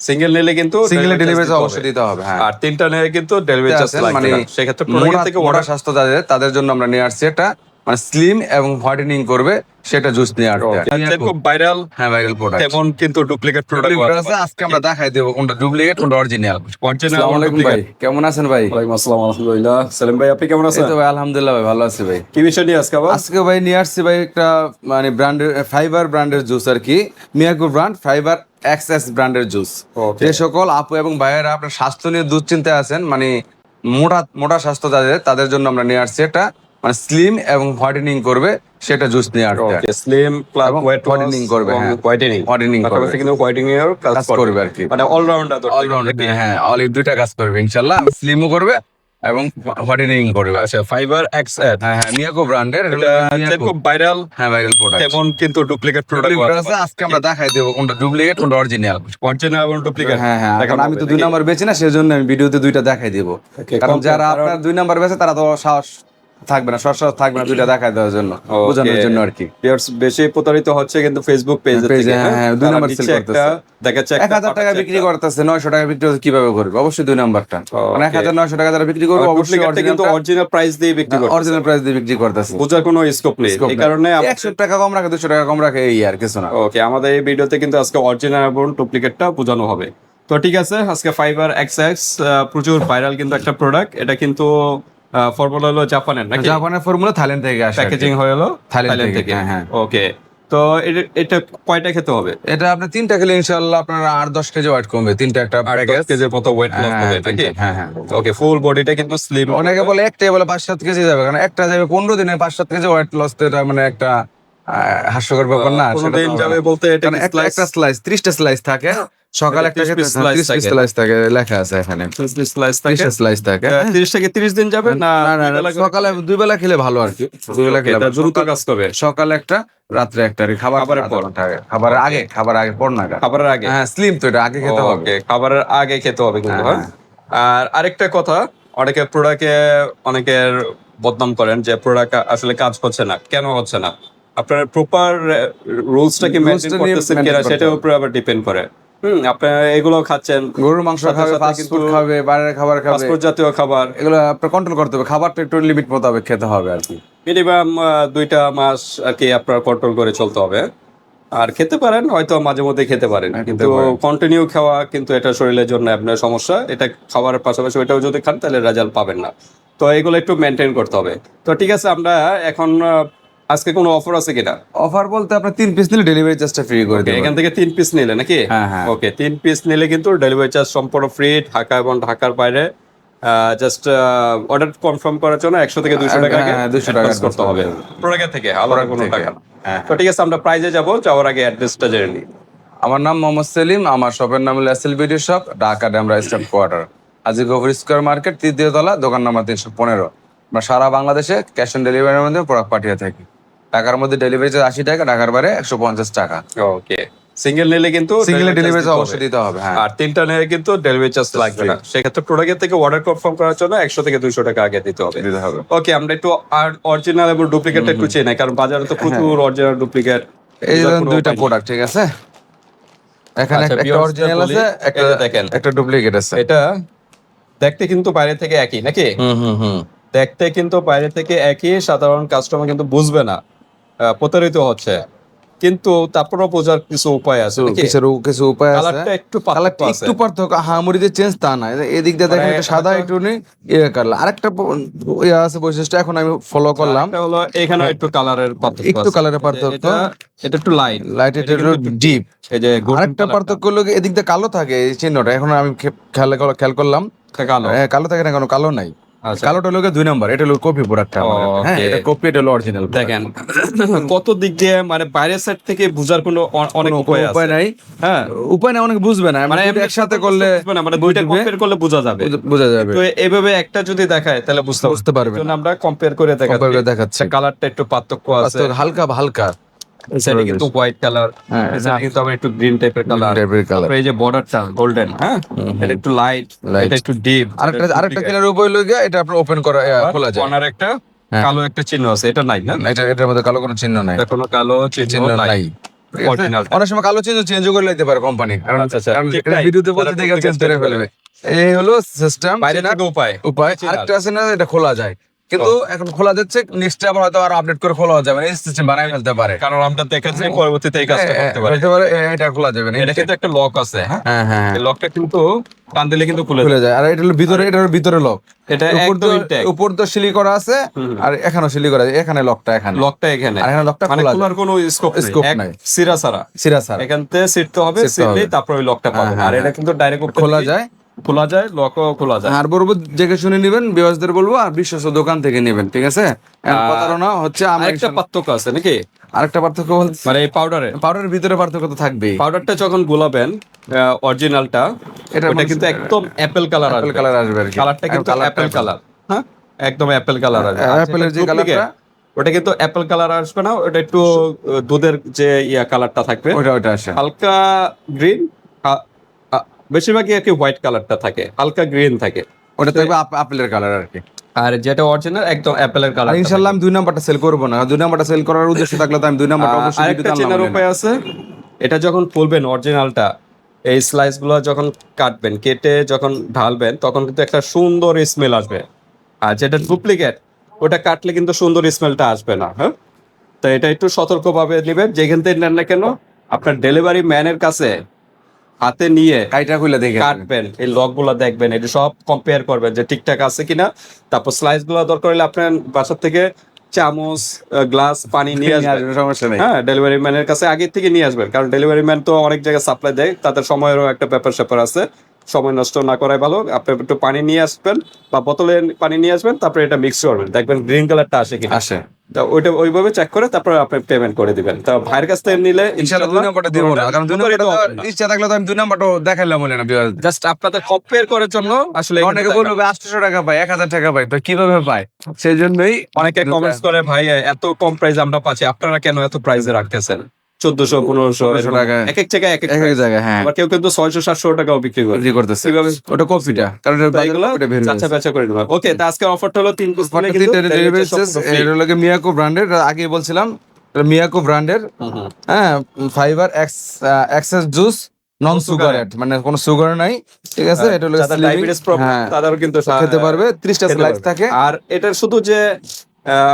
Single নিলে কিন্তু single delivery অবশ্যই দিতে হবে হ্যাঁ। আর তিনটা নিলে কিন্তু ডেলিভারি চার্জ লাগবে মানে সেক্ষেত্রে প্রোডাক্ট থেকে অর্ডার স্বাস্থ্য যাদের তাদের জন্য আমরা নিয়ে আসছি এটা মানে স্লিম এবং হোয়াইটেনিং করবে সেটা জুস নিয়ে যেরকম ভাইরাল হ্যাঁ ভাইরাল প্রোডাক্ট তেমন কিন্তু ডুপ্লিকেট প্রোডাক্ট আছে আজকে আমরা দেখাই দেবো কোনটা ডুপ্লিকেট কোনটা অরিজিনাল আলাইকুম ভাই কেমন আছেন ভাই? ওয়ালাইকুম আসসালাম আলহামদুলিল্লাহ। সেলিম ভাই আপনি কেমন আছেন? তো ভাই আলহামদুলিল্লাহ ভাই ভালো আছি ভাই। কি বিষয় নিয়ে আজকে আবার? আজকে ভাই নিয়ে আসছি ভাই একটা মানে ব্র্যান্ডের ফাইবার ব্র্যান্ডের জুস আর কি। মিয়াকো ব্র্যান্ড ফাইবার এক্সএস ব্র্যান্ডের জুস যে সকল আপু এবং ভাইয়েরা আপনার স্বাস্থ্য নিয়ে দুশ্চিন্তায় আছেন মানে মোটা মোটা স্বাস্থ্য যাদের তাদের জন্য আমরা নিয়ে আসছি এটা। মানে স্লিম এবং হোয়াইটেনিং করবে সেটা জুস নিয়ে okay slim plus weight whitening করবে, হ্যাঁ। হোয়াইটেনিং Whitening করবে। কিন্তু হোয়াইটেনিং এর কাজ করবে। আর কি। মানে অলরাউন্ডার অলরাউন্ডার হ্যাঁ অলিভ দুইটা কাজ করবে ইনশাল্লাহ। স্লিমও করবে এবং হোয়াইটেনিং করবে। আচ্ছা ফাইবার এক্স হ্যাঁ হ্যাঁ মিয়াকো ব্র্যান্ডের যেরকম ভাইরাল হ্যাঁ ভাইরাল প্রোডাক্ট কিন্তু ডুপ্লিকেট প্রোডাক্ট আছে আজকে আমরা দেখাই দেবো কোনটা ডুপ্লিকেট কোনটা অরিজিনাল অরিজিনাল এবং ডুপ্লিকেট হ্যাঁ হ্যাঁ কারণ আমি তো দুই নাম্বার বেচি না সেজন্য আমি ভিডিওতে দুইটা দেখাই দিব। কারণ যারা আপনার দুই নাম্বার বেচে তারা তো সাহস থাকবে না সরসাহস থাকবে না দুইটা দেখাই দেওয়ার জন্য বোঝানোর জন্য আর কি। ভিউয়ার্স বেশি প্রতারিত হচ্ছে কিন্তু ফেসবুক পেজ থেকে হ্যাঁ, হ্যাঁ, দুই নাম্বার একটা করতেছে। দেখাচ্ছে এক হাজার টাকা বিক্রি করতেছে নয়শো টাকা বিক্রি করতে কীভাবে করবে অবশ্যই দুই নাম্বারটা মানে এক হাজার নয়শো টাকা যারা বিক্রি করবে অবশ্যই কিন্তু অরিজিনাল প্রাইস দিয়ে বিক্রি করছে অরিজিনাল প্রাইস দিয়ে বিক্রি করতেছে। বোঝার কোনো স্কোপ নেই। এই কারণে একশো টাকা কম রাখে দুশো টাকা কম রাখে এই আর কিছু না। ওকে আমাদের এই ভিডিওতে কিন্তু আজকে অরিজিনাল এবং ডুপ্লিকেটটা বোঝানো হবে। তো ঠিক আছে আজকে ফাইবার এক্স এক্স প্রচুর ভাইরাল কিন্তু একটা প্রোডাক্ট এটা কিন্তু ফর্মুলা হলো জাপানের নাকি? জাপানের ফর্মুলা থাইল্যান্ড থেকে আসে। প্যাকেজিং হলো থাইল্যান্ড থেকে, হ্যাঁ, হ্যাঁ। ওকে তো এটা- কয়টা খেতে হবে? এটা আপনার তিনটা খেলে ইনশাল্লাহ আপনার দশ কেজি ওয়েট কমবে। তিনটা একটা দশ কেজির মতো ওয়েট লস হ্যাঁ, হবে হ্যাঁ, হ্যাঁ, হ্যাঁ। ওকে ফুল বডিটা কিন্তু স্লিম অনেকে বলে একটাই বলে পাঁচ সাত কেজি যাবে কারণ একটা যাবে পনেরো দিনে পাঁচ সাত কেজি ওয়েট লস তো এটা মানে একটা হাস্যকর ব্যাপার না সেটা যাবে বলতে এটা একটা স্লাইস ত্রিশটা স্লাইস থাকে। সকালে একটা 30 piece slice ত্রিশ পিস থাকে। স্লাইস থাকে লেখা আছে এখানে। স্লাইস থাকে? স্লাইস থাকে। তিরিশ থেকে তিরিশ দিন যাবে? না সকালে দুই বেলা খেলে ভালো আর কি। দুই বেলা খেলে দ্রুত কাজ করবে। সকালে একটা রাত্রে একটা খাবার খাবারের পর। খাবার আগে খাবার আগে পর না খাবারের আগে? হ্যাঁ স্লিম তো এটা আগে খেতে হবে। খাবারের আগে খেতে হবে কিন্তু হ্যাঁ, হ্যাঁ? আর আরেকটা কথা অনেকে প্রোডাক্টে অনেকের বদনাম করেন যে প্রোডাক্ট আসলে কাজ হচ্ছে না। কেন হচ্ছে না? আপনার প্রপার রুলসটা কি মেনটেন করতেছেন কিনা সেটার। উপরে আবার ডিপেন্ড করে। হুম আপনারা এগুলো খাচ্ছেন। গরুর মাংস খাবে সাথে ফাস্ট ফুড কিন্তু- খাবে বাইরের খাবার খাবে। ফাস্টফুড জাতীয় খাবার। এগুলো আপনার কন্ট্রোল করতে হবে খাবারটা একটু লিমিট মোতাবেক খেতে হবে আর কি। মিনিমাম দুইটা মাস আর কি আপনার কন্ট্রোল করে চলতে হবে। আর খেতে পারেন হয়তো মাঝে মধ্যে খেতে পারেন। হ্যাঁ, কিন্তু কন্টিনিউ খাওয়া কিন্তু এটা শরীরের জন্য আপনার সমস্যা। এটা খাবারের পাশাপাশি ওইটাও যদি খান তাহলে রেজাল্ট পাবেন না। তো এগুলো একটু মেনটেন করতে হবে। তো ঠিক আছে আমরা এখন আজকে কোনো অফার আছে কিনা? অফার বলতে আপনার তিন পিস নিলে ডেলিভারি চার্জটা ফ্রি করে Okay, এখান থেকে তিন পিস নিলে নাকি? হ্যাঁ, হ্যাঁ। ওকে তিন পিস নিলে কিন্তু ডেলিভারি চার্জ সম্পূর্ণ ফ্রি ঢাকা এবং ঢাকার বাইরে। জাস্ট অর্ডার কনফার্ম করার জন্য একশো থেকে দুশো টাকা হ্যাঁ, 200 টাকা advance করতে হবে। প্রোডাক্ট থেকে আলাদা কোনো টাকা না। হ্যাঁ। তো ঠিক আছে আমরা প্রাইজে যাব যাওয়ার আগে অ্যাড্রেসটা জেনে নিই। আমার নাম মোহাম্মদ সেলিম আমার শপের নাম হলো SL BD shop Dhaka Demra staff quarter আজি গভর স্কোয়ার মার্কেট তৃতীয় তলা দোকান নাম্বার তিনশো পনেরো। আমরা সারা বাংলাদেশে ক্যাশ অন ডেলিভারির মধ্যে প্রোডাক্ট পাঠিয়ে থাকি। টাকার মধ্যে ডেলিভারি চার্জ আশি টাকা ঢাকার বাইরে একশো পঞ্চাশ টাকা। ওকে সিঙ্গেল নিলে কিন্তু সিঙ্গেল ডেলিভারি দিতে অবশ্যই দিতে হবে হ্যাঁ। আর তিনটা নিলে কিন্তু ডেলিভারি চার্জ লাগবে না। সেক্ষেত্রে প্রোডাক্টের থেকে অর্ডার কনফার্ম করার জন্য একশো থেকে দুইশো টাকা আগে দিতে হবে। দিতে হবে। ওকে আমরা একটু অরিজিনাল এবং ডুপ্লিকেট একটু চেয়ে নেই কারণ বাজারে তো প্রচুর অরিজিনাল ডুপ্লিকেট এই দুইটা প্রোডাক্ট ঠিক আছে? এখানে আচ্ছা, একটা অরিজিনাল আছে একটা দেখেন। একটা ডুপ্লিকেট আছে। এটা দেখতে কিন্তু বাইরে থেকে একই নাকি? হুম হুম হুম। দেখতে কিন্তু বাইরে থেকে একই সাধারণ কাস্টমার কিন্তু বুঝবে না। প্রতারিত হচ্ছে। কিন্তু তারপরেও বোঝার কিছু উপায় আছে কিছু কিছু উপায় আছে। কালারটা একটু কালারটা একটু পার্থক্য। হামুরি যে চেঞ্জ তা না। এদিক দিয়ে দেখেন মানে একটা সাদা একটু নেই ইয়ে কালার। আরেকটা ইয়ে আছে বৈশিষ্ট্য এখন আমি ফলো করলাম। হলো এখানে একটু কালারের পার্থক্য একটু কালারের পার্থক্য। এটা একটু লাইট লাইট এটা একটু ডিপ এই যে আরেকটা পার্থক্য হলো এদিক দিয়ে কালো থাকে এই চিহ্নটা। এখন আমি খেয়াল খেয়াল করলাম। কালো। হ্যাঁ, কালো থাকে না কেন কালো নাই। কালোটা হলো দুই নম্বর এটা হলো কপি প্রোডাক্ট হ্যাঁ এটা কপি এটা হলো অরিজিনাল দেখেন কত দিক দিয়ে মানে বাইরের সাইড থেকে বোঝার কোনো অনেক উপায় উপায় নাই। হ্যাঁ। উপায় নাই অনেক বুঝবে না। মানে মানে একসাথে করলে না, মানে দুইটা কম্পেয়ার করলে বোঝা যাবে। বোঝা যাবে। তো এইভাবে একটা যদি দেখায় তাহলে বুঝতে বুঝতে পারবে। আমরা কম্পেয়ার করে দেখাচ্ছি। কালারটা একটু পার্থক্য আছে। হালকা হালকা। সেটা কিন্তু হোয়াইট কালার কিন্তু আবার একটু গ্রিন টাইপের কালার টাইপের কালার এই যে বর্ডারটা গোল্ডেন হ্যাঁ এটা একটু লাইট এটা একটু ডিপ আরেকটা আরেকটা হলো এটা আপনার ওপেন করা খোলা যায়। কর্নার একটা। কালো একটা চিহ্ন আছে এটা নাই না? এটা এটার মধ্যে কালো কোনো চিহ্ন নাই। কোনো কালো চিহ্ন চিহ্ন নাই। অনেক সময় কালো চেঞ্জ চেঞ্জ করে নিতে পারে কোম্পানি কারণ আচ্ছা, আচ্ছা। বলতে দেখে চেঞ্জ করে ফেলবে। এই হলো সিস্টেম বাইরে থেকে উপায়। উপায়। আরেকটা আছে না এটা খোলা যায়। কিন্তু এখন খোলা যাচ্ছে নেক্সট আবার হয়তো আর আপডেট করে খোলা যাবে। না এই সিস্টেম বানাই ফেলতে পারে। কারণ আমরা দেখেছি পরবর্তীতে এই কাজটা করতে পারে। হতে এটা খোলা যাবে না এটা কিন্তু একটা লক আছে। হ্যাঁ হ্যাঁ হ্যাঁ হ্যাঁ। লকটা কিন্তু টান দিলে কিন্তু খুলে যায় খুলে যায়। আর এটা হলো ভিতরে এটা হলো ভিতরে লক এটা উপর তো উপর তো সিলি করা আছে আর এখানেও সিলি করা আছে। এখানে লকটা এখানে। লকটা এখানে। আর এখানে লকটা মানে খোলা খোলার কোনো স্কোপ Scope নেই। সিরা সিরা স্যার এখান থেকে সিটতে হবে সিটলেই তারপর ওই লকটা হ্যাঁ, আর এটা হ্যাঁ। কিন্তু ডাইরেক্ট খোলা যায়। খোলা যায় লকও খোলা যায়। আর বলব দেখে শুনে নেবেন বিবাসদের বলব আর বিশ্বস্ত দোকান থেকে নেবেন ঠিক আছে? প্রতারণা হচ্ছে আমরা আরেকটা পার্থক্য আছে নাকি? আরেকটা পার্থক্য মানে এই পাউডারের পাউডারের ভিতরে পার্থক্য তো থাকবেই। পাউডারটা যখন গোলাবেন অরিজিনালটা এটা কিন্তু একদম অ্যাপেল কালার অ্যাপেল কালার আসবে কালারটা কিন্তু অ্যাপেল কালার হ্যাঁ? একদম অ্যাপেল কালার আসবে। অ্যাপেলের যে কালারটা ওটা কিন্তু অ্যাপেল কালার আসবে না ওটা একটু দুধের যে ইয়া কালারটা থাকবে। ওটা ওটা আসে। হালকা গ্রিন বেশিরভাগই আর কি হোয়াইট কালারটা থাকে হালকা গ্রিন থাকে। ওটা থাকবে আপ- আপেলের কালার আর কি। আর যেটা অরিজিনাল একদম অ্যাপেলের কালার ইনশাল্লাহ আমি দুই নাম্বারটা সেল করব না। দুই নাম্বারটা সেল করার উদ্দেশ্য থাকলে তো আমি দুই নাম্বারটা অবশ্যই আরেকটা চেনার উপায় আছে। এটা যখন খুলবেন অরিজিনালটা এই স্লাইসগুলো যখন কাটবেন কেটে যখন ঢালবেন তখন কিন্তু একটা সুন্দর স্মেল আসবে। আর যেটা ডুপ্লিকেট ওটা কাটলে কিন্তু সুন্দর স্মেলটা আসবে না হ্যাঁ? তো এটা একটু সতর্কভাবে নেবেন যেখান থেকে নেন না কেন আপনার ডেলিভারি ম্যানের কাছে হাতে নিয়ে কাইটা খুলে দেখে কাটবেন এই লকগুলা দেখবেন এটা সব কম্পেয়ার করবেন যে ঠিকঠাক আছে কিনা। তারপর স্লাইসগুলা দরকার হলে আপনার বাসার থেকে চামচ গ্লাস পানি নিয়ে আসবেন। আসবে, সমস্যা নেই। হ্যাঁ ডেলিভারি ম্যানের কাছে আগে থেকে নিয়ে আসবেন কারণ ডেলিভারি ম্যান তো অনেক জায়গায় সাপ্লাই দেয় তাদের সময়েরও একটা ব্যাপার স্যাপার আছে। সময় নষ্ট না করাই ভালো। আপনি একটু পানি নিয়ে আসবেন বা বোতলে পানি নিয়ে আসবেন তারপরে এটা মিক্স করবেন। দেখবেন গ্রিন কালারটা আসে কি আসে। তা ওইটা ওইভাবে চেক করে তারপরে আপনি পেমেন্ট করে দিবেন। তা ভাইয়ের কাছ থেকে নিলে ইনশাল্লাহ দুই নাম্বারটা দিব না কারণ দুই নাম্বারটা ইচ্ছা থাকলে তো আমি দুই নাম্বারটা দেখাইলাম বলে না জাস্ট আপনাদের কম্পেয়ার করার জন্য আসলে অনেকে বলবে আটশো টাকা পাই এক হাজার টাকা পাই তো কীভাবে পাই সেই জন্যই অনেকে কমেন্টস করে ভাই এত কম প্রাইস আমরা পাচ্ছি আপনারা কেন এত প্রাইসে রাখতেছেন? চোদ্দশো পনেরোশো 1500 টাকা। এক এক জায়গায় এক এক জায়গায় হ্যাঁ। আবার কেউ কিন্তু ছয়শো সাতশো টাকাও বিক্রি করে। বিক্রি করতেছে। ওটা কপিটা। কারণ চাচা বেচা করে নেবেন ওকে তা আজকে অফারটা হলো তিন। এর লগে মিয়াকো ব্র্যান্ডের আগে বলছিলাম এটা মিয়াকো ব্র্যান্ডের। হ্যাঁ fiber X XS juice non sugar মানে কোনো সুগার নাই ঠিক আছে? এটা হলো ডায়াবেটিস প্রবলেম হ্যাঁ, তাদেরও কিন্তু খেতে পারবে 30টা খেতে স্লাইস থাকে। আর এটা শুধু যে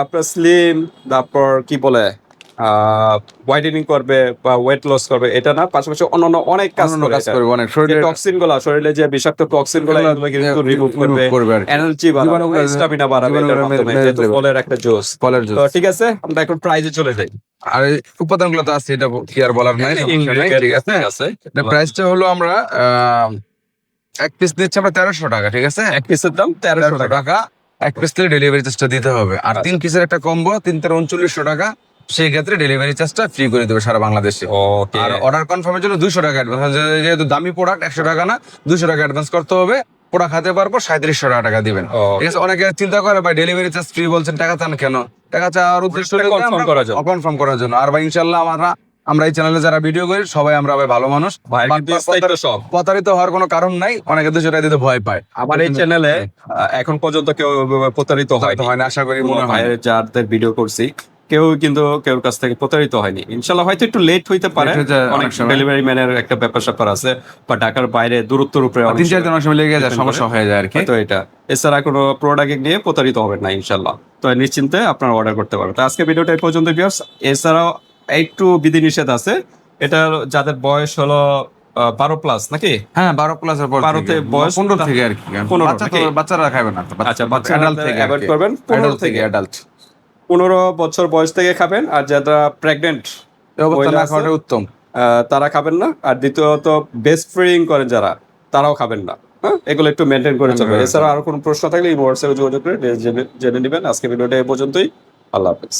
আপনার স্লিম তারপর কি বলে? হোয়াইটেনিং করবে বা ওয়েট লস করবে এটা না পাশাপাশি অন্যান্য অনেক কাজ কাজ করবে অনেক শরীরে টক্সিনগুলা শরীরে যে বিষাক্ত টক্সিনগুলা কিন্তু রিমুভ করবে। এনার্জি বাড়াবে বাড়াবে এটার মাধ্যমে যেহেতু ফলের একটা জুস ফলের জুস তো ঠিক আছে আমরা এখন প্রাইজে চলে যাই। আর উপাদানগুলো তো আছে এটা কি আর বলার নাই ঠিক আছে। এটা প্রাইসটা হলো আমরা এক পিস নিচ্ছি আমরা তেরোশো টাকা ঠিক আছে? এক পিসের দাম তেরোশো টাকা। এক পিস ডেলিভারি চার্জটা দিতে হবে। আর তিন পিসের একটা কম্বো তিন তেরো উনচল্লিশশো টাকা। সেই ক্ষেত্রে ডেলিভারি চার্জটা ফ্রি করে দেবে সারা বাংলাদেশে। ওকে আর অর্ডার কনফার্মের জন্য দুশো টাকা অ্যাডভান্স যেহেতু দামি প্রোডাক্ট একশো টাকা না দুশো টাকা অ্যাডভান্স করতে হবে। প্রোডাক্ট হাতে পারব সাঁত্রিশশো টাকা টাকা দিবেন। ঠিক আছে অনেকে চিন্তা করে ভাই ডেলিভারি চার্জ ফ্রি বলছেন টাকা চান কেন? টাকা চাওয়ার উদ্দেশ্য। কনফার্ম করার জন্য। আর ভাই ইনশাল্লাহ আমরা আমরা এই চ্যানেলে যারা ভিডিও করি সবাই আমরা ভাই ভালো মানুষ। প্রতারিত হওয়ার কোনো কারণ নাই। অনেকে দুশো টাকা দিতে ভয় পায়। আমার এই চ্যানেলে এখন পর্যন্ত কেউ প্রতারিত হয় হয় না আশা করি মনে হয়। যাদের ভিডিও করছি কেউ কিন্তু কেউ কাছ থেকে প্রতারিত হয়নি। ইনশাল্লাহ হয়তো একটু লেট হইতে পারে। অনেক ডেলিভারি ম্যানের একটা ব্যাপার স্যাপার আছে বা ঢাকার বাইরে দূরত্বের উপরে তিন চার দিন অনেক সময় লেগে যায় সমস্যা হয়ে যায় আর কি। হয়তো এটা। এছাড়া কোনো প্রোডাক্ট নিয়ে প্রতারিত হবেন না ইনশাল্লাহ। তো নিশ্চিন্তে আপনারা অর্ডার করতে পারবেন তো আজকে ভিডিওটা এই পর্যন্ত ভিউয়ার্স এছাড়াও একটু বিধিনিষেধ আছে। এটা যাদের বয়স হলো বারো প্লাস নাকি? হ্যাঁ বারো প্লাসের পর বারোতে বয়স পনেরো থেকে আর কি। বাচ্চারা খাবে না আচ্ছা বাচ্চা থেকে করবেন। পনেরো থেকে অ্যাডাল্ট পনেরো বছর বয়স থেকে খাবেন আর যারা প্রেগনেন্ট উত্তম। তারা খাবেন না আর দ্বিতীয়ত বেস্ট ফ্রিং করেন যারা তারাও খাবেন না হ্যাঁ? এগুলো একটু মেনটেন করে চলবে এছাড়া আরও কোনো প্রশ্ন থাকলে এই হোয়াটসঅ্যাপে যোগাযোগ করে জেনে জেনে নেবেন। আজকে ভিডিওটা এ পর্যন্তই। আল্লাহ হাফেজ।